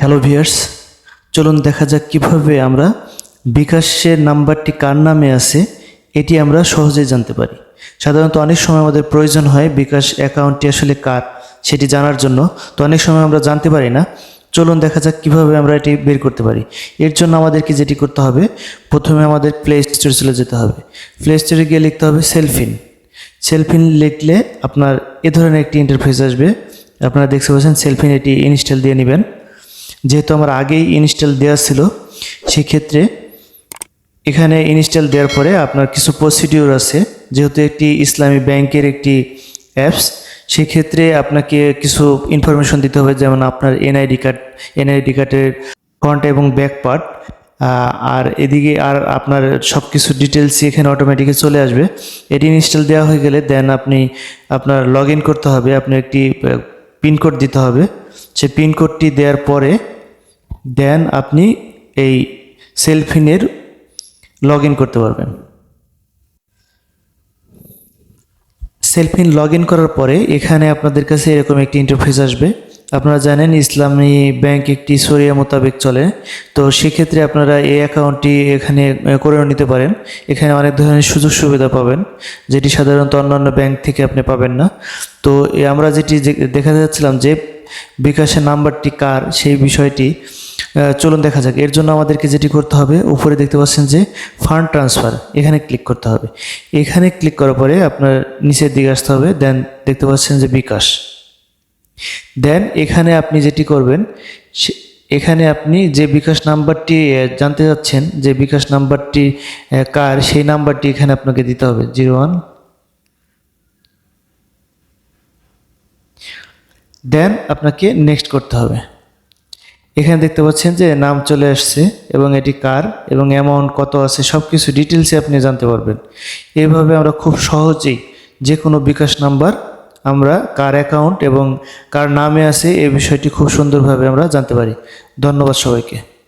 Hello viewers চলুন দেখা যাক কীভাবে আমরা বিকাশের নাম্বারটি কার নামে আছে, এটি আমরা সহজেই জানতে পারি। সাধারণত অনেক সময় আমাদের প্রয়োজন হয় বিকাশ অ্যাকাউন্টটি আসলে কার, সেটি জানার জন্য। তো অনেক সময় আমরা জানতে পারি না। চলুন দেখা যাক কীভাবে আমরা এটি বের করতে পারি। এর জন্য আমাদেরকে যেটি করতে হবে, প্রথমে আমাদের প্লে স্টোরে চলে যেতে হবে। প্লে স্টোরে গিয়ে লিখতে হবে সেলফিন সেলফিন লিখলে আপনার এ ধরনের একটি ইন্টারফেস আসবে। আপনারা দেখতে পাচ্ছেন সেলফিন এটি ইনস্টল দিয়ে নেবেন। যেহেতু আমার আগেই ইনস্টল দেওয়া ছিল, সেক্ষেত্রে এখানে ইনস্টল দেওয়ার পরে আপনার কিছু প্রসিডিউর আছে। যেহেতু একটি ইসলামী ব্যাংকের একটি অ্যাপস সেক্ষেত্রে আপনাকে কিছু ইনফরমেশন দিতে হবে, যেমন আপনার এনআইডি কার্ড এনআইডি কার্ডের ফ্রন্ট এবং ব্যাক পার্ট আর এদিকে আর আপনার সব কিছু ডিটেলস এখানে অটোমেটিকে চলে আসবে। এটি ইনস্টল দেওয়া হয়ে গেলে দেন আপনি আপনার লগ করতে হবে, আপনি একটি পিনকোড দিতে হবে। সেই পিনকোডটি দেওয়ার পরে দেন আপনি এই সেলফিনের লগ করতে পারবেন। সেলফিন লগ করার পরে এখানে আপনাদের কাছে এরকম একটি ইন্টারফেস আসবে। আপনারা জানেন ইসলামী ব্যাংক একটি সরিয়া মোতাবেক চলে। তো সেক্ষেত্রে আপনারা এই অ্যাকাউন্টটি এখানে করেও নিতে পারেন। এখানে অনেক ধরনের সুযোগ সুবিধা পাবেন, যেটি সাধারণত অন্যান্য ব্যাংক থেকে আপনি পাবেন না। তো আমরা যেটি দেখা যাচ্ছিলাম যে বিকাশের নাম্বারটি কার, সেই বিষয়টি চলুন দেখা যাক। এর জন্য আমাদেরকে যেটি করতে হবে, উপরে দেখতে পাচ্ছেন যে ফান্ড ট্রান্সফার, এখানে ক্লিক করতে হবে। এখানে ক্লিক করার পরে আপনার নিচের দিকে আসতে হবে, দেন দেখতে পাচ্ছেন যে বিকাশ। দেন এখানে আপনি যেটি করবেন এখানে আপনি যে বিকাশ নাম্বারটি জানতে যাচ্ছেন যে বিকাশ নাম্বারটি কার, সেই নাম্বারটি এখানে আপনাকে দিতে হবে, জিরো ওয়ান দেন আপনাকে নেক্সট করতে হবে। এখানে দেখতে পাচ্ছেন যে নাম চলে আসছে এবং এটি কার এবং অ্যামাউন্ট কত আছে সব কিছু ডিটেলসে আপনি জানতে পারবেন। এইভাবে আমরা খুব সহজেই যে কোনো বিকাশ নাম্বার আমরা কার অ্যাকাউন্ট এবং কার নামে আছে এই বিষয়টি খুব সুন্দরভাবে আমরা জানতে পারি। ধন্যবাদ সবাইকে।